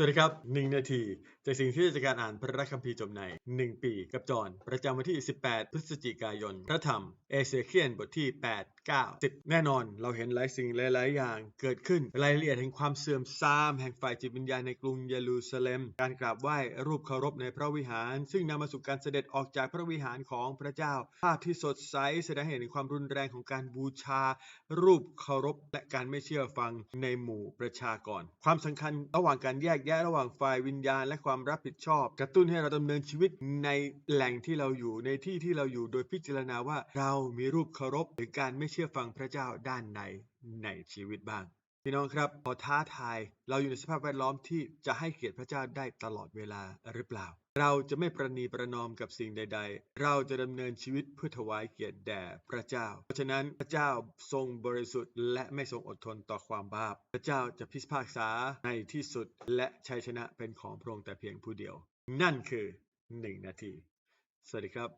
สวัสดีครับหนึ่งนาที จากสิ่งที่จะการอ่านพระคัมภีร์จบใน 1 ปีกับจอนประจำวันที่ 18 พฤศจิกายน พระธรรม เอเซเคียนบทที่ 8 9 10 แน่นอนเราเห็นหลายสิ่งหลาย ๆ อย่างเกิดขึ้นรายละเอียดแห่งความเสื่อมทราม แห่งฝ่ายจิตวิญญาณในกรุงเยรูซาเล็ม การกราบไหว้รูปเคารพในพระวิหาร ซึ่งนำมาสู่การเสด็จออกจากพระวิหารของพระเจ้า ภาพที่สดใสแสดงเห็นถึงความรุนแรงของการบูชา รูปเคารพและการไม่เชื่อฟังในหมู่ประชากร ความสำคัญระหว่างการแยกแยะระหว่างฝ่ายวิญญาณและความรับผิดชอบ กระตุ้นให้เราดำเนินชีวิตในแหล่งที่เราอยู่ในที่ที่เราอยู่โดยพิจารณาว่าเรามีรูปเคารพหรือการไม่เชื่อฟังพระเจ้าด้านในในชีวิตบ้าง พี่น้องครับขอท้าทายเราอยู่ในสภาพแวดล้อมที่จะให้เกียรติพระเจ้าได้ตลอดเวลาหรือเปล่า เราจะไม่ประนีประนอมกับสิ่งใด ๆ เราจะดำเนินชีวิตเพื่อถวายเกียรติแด่พระเจ้า เพราะฉะนั้นพระเจ้าทรงบริสุทธิ์ และไม่ทรงอดทนต่อความบาป พระเจ้าจะพิพากษาในที่สุดและชัยชนะเป็นของพระองค์แต่เพียงผู้เดียว นั่นคือหนึ่งนาที สวัสดีครับ